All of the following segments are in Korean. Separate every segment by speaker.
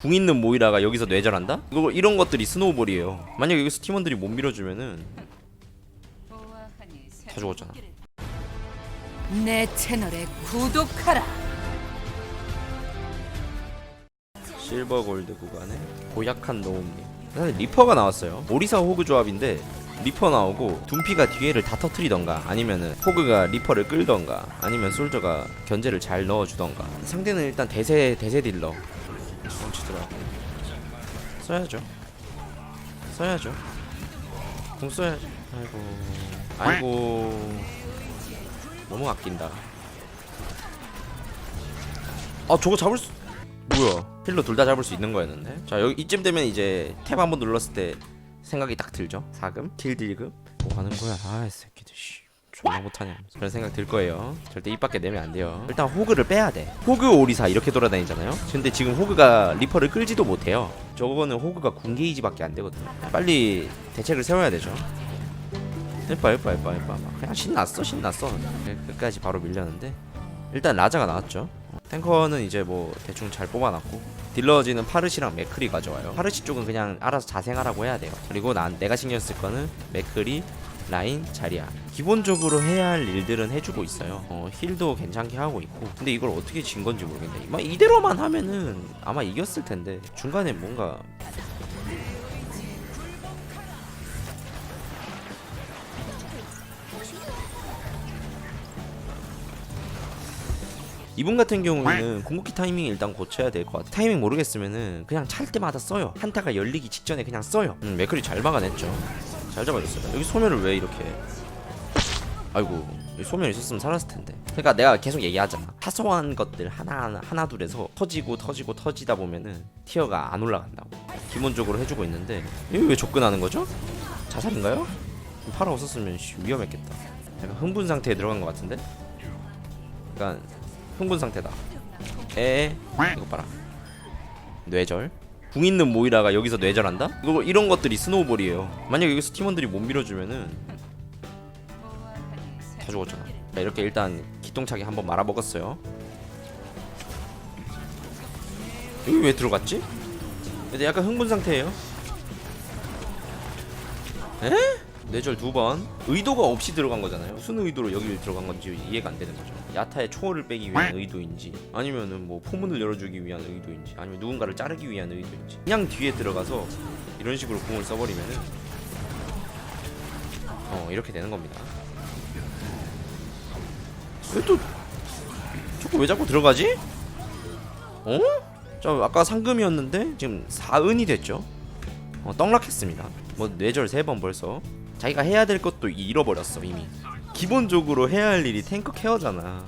Speaker 1: 궁 있는 모이라가 여기서 뇌절한다? 이거 이런 것들이 스노우볼이에요. 만약 여기서 팀원들이 못 밀어주면은 다 죽었잖아.
Speaker 2: 내 채널에 구독하라.
Speaker 1: 실버 골드 구간에 고약한 노움님. 사실 리퍼가 나왔어요. 오리사 호그 조합인데 리퍼 나오고 둠피가 뒤에를 다 터트리던가 아니면은 호그가 리퍼를 끌던가 아니면 솔저가 견제를 잘 넣어주던가 상대는 일단 대세 대세 딜러 멈추더라고. 써야죠. 써야죠. 공 써야죠. 아이고. 아이고. 너무 아낀다. 아 저거 잡을 수 뭐야? 힐러 둘다 잡을 수 있는 거였는데? 자 여기 이쯤 되면 이제 탭 한번 눌렀을 때 생각이 딱 들죠? 4금? 킬 딜급? 뭐 하는 거야? 아이 새끼들 씨 존나 못하냐. 그런 생각 들 거예요. 절대 입 밖에 내면 안 돼요. 일단 호그를 빼야 돼. 호그 오리사 이렇게 돌아다니잖아요. 근데 지금 호그가 리퍼를 끌지도 못해요. 저거는 호그가 군게이지 밖에 안 되거든요. 빨리 대책을 세워야 되죠. 예뻐 예뻐 예뻐 예뻐 그냥 신났어 신났어. 끝까지 바로 밀렸는데. 일단 라자가 나왔죠. 탱커는 이제 뭐 대충 잘 뽑아놨고. 딜러지는 파르시랑 맥크리 가져와요. 파르시 쪽은 그냥 알아서 자생하라고 해야 돼요. 그리고 난 내가 신경 쓸 거는 맥크리 라인 자리야 기본적으로 해야 할 일들은 해주고 있어요 어, 힐도 괜찮게 하고 있고 근데 이걸 어떻게 진 건지 모르겠네 막 이대로만 하면은 아마 이겼을 텐데 중간에 뭔가 이분 같은 경우에는 궁극기 타이밍 일단 고쳐야 될 것 같아. 타이밍 모르겠으면은 그냥 찰 때마다 써요. 한타가 열리기 직전에 그냥 써요. 음, 맥클이 잘 막아냈죠. 잘 잡아줬어요. 여기 소멸을 왜 이렇게? 아이고 소멸 있었으면 살았을 텐데. 그러니까 내가 계속 얘기하잖아. 사소한 것들 하나 하나 둘에서 터지고 터지고 터지다 보면은 티어가 안 올라간다고. 기본적으로 해주고 있는데 여기 왜 접근하는 거죠? 자살인가요? 팔아 없었으면 씨, 위험했겠다. 약간 흥분 상태에 들어간 것 같은데? 그러니까 흥분 상태다. 에 이거 봐라. 뇌절. 궁 있는 모이라가 여기서 뇌절한다? 이거 이런 것들이 스노우볼이에요. 만약 여기서 팀원들이 못 밀어주면은 다 죽었잖아. 자, 이렇게 일단 기똥차게 한번 말아 먹었어요. 여기 왜 들어갔지? 약간 흥분 상태예요. 에? 뇌절 두 번. 의도가 없이 들어간 거잖아요. 무슨 의도로 여기 들어간 건지 이해가 안 되는 거죠. 야타의 초월을 빼기 위한 의도인지, 아니면은 뭐 포문을 열어주기 위한 의도인지, 아니면 누군가를 자르기 위한 의도인지. 그냥 뒤에 들어가서 이런 식으로 공을 써버리면은 어 이렇게 되는 겁니다. 왜또 자꾸 왜 자꾸 들어가지? 어? 자 아까 상금이었는데 지금 4은이 됐죠. 어, 떡락했습니다. 뭐 뇌절 세번 벌써. 자기가 해야 될 것도 잃어버렸어 이미. 기본적으로 해야 할 일이 탱커 케어잖아.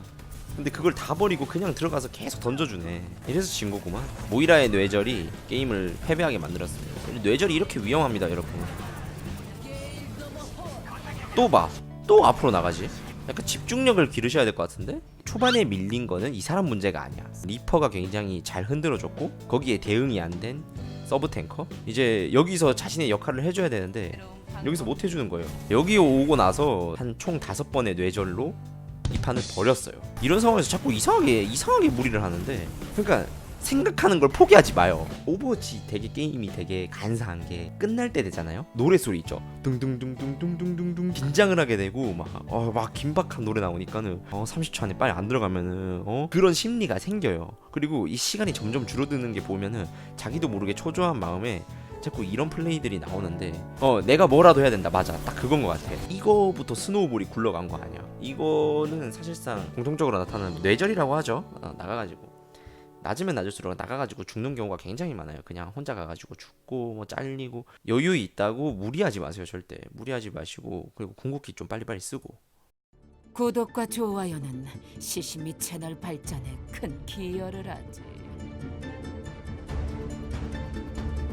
Speaker 1: 근데 그걸 다 버리고 그냥 들어가서 계속 던져주네. 이래서 진 거구만. 모이라의 뇌절이 게임을 패배하게 만들었습니다. 뇌절이 이렇게 위험합니다, 여러분. 또 봐. 또 앞으로 나가지. 약간 집중력을 기르셔야 될 것 같은데? 초반에 밀린 거는 이 사람 문제가 아니야. 리퍼가 굉장히 잘 흔들어줬고 거기에 대응이 안 된 서브 탱커. 이제 여기서 자신의 역할을 해줘야 되는데 여기서 못 해주는 거예요. 여기 오고 나서 한 총 다섯 번의 뇌절로 이 판을 버렸어요. 이런 상황에서 자꾸 이상하게 이상하게 무리를 하는데 그러니까 생각하는 걸 포기하지 마요. 오버워치 되게 게임이 되게 간사한 게 끝날 때 되잖아요. 노래 소리 있죠. 둥둥둥둥둥둥둥둥 긴장을 하게 되고 막어막 긴박한 노래 나오니까는 어 30초 안에 빨리 안 들어가면은 어 그런 심리가 생겨요. 그리고 이 시간이 점점 줄어드는 게 보면은 자기도 모르게 초조한 마음에 자꾸 이런 플레이들이 나오는데 어 내가 뭐라도 해야 된다. 맞아. 딱 그건 것 같아. 이거부터 스노우볼이 굴러간 거 아니야. 이거는 사실상 공통적으로 나타나는 뇌절이라고 하죠. 어, 나가가지고. 낮으면 낮을수록 나가가지고 죽는 경우가 굉장히 많아요. 그냥 혼자 가가지고 죽고 뭐 잘리고 여유 있다고 무리하지 마세요 절대. 무리하지 마시고 그리고 궁극기 좀 빨리빨리 쓰고.
Speaker 2: 구독과 좋아요는 시시미 채널 발전에 큰 기여를 하지.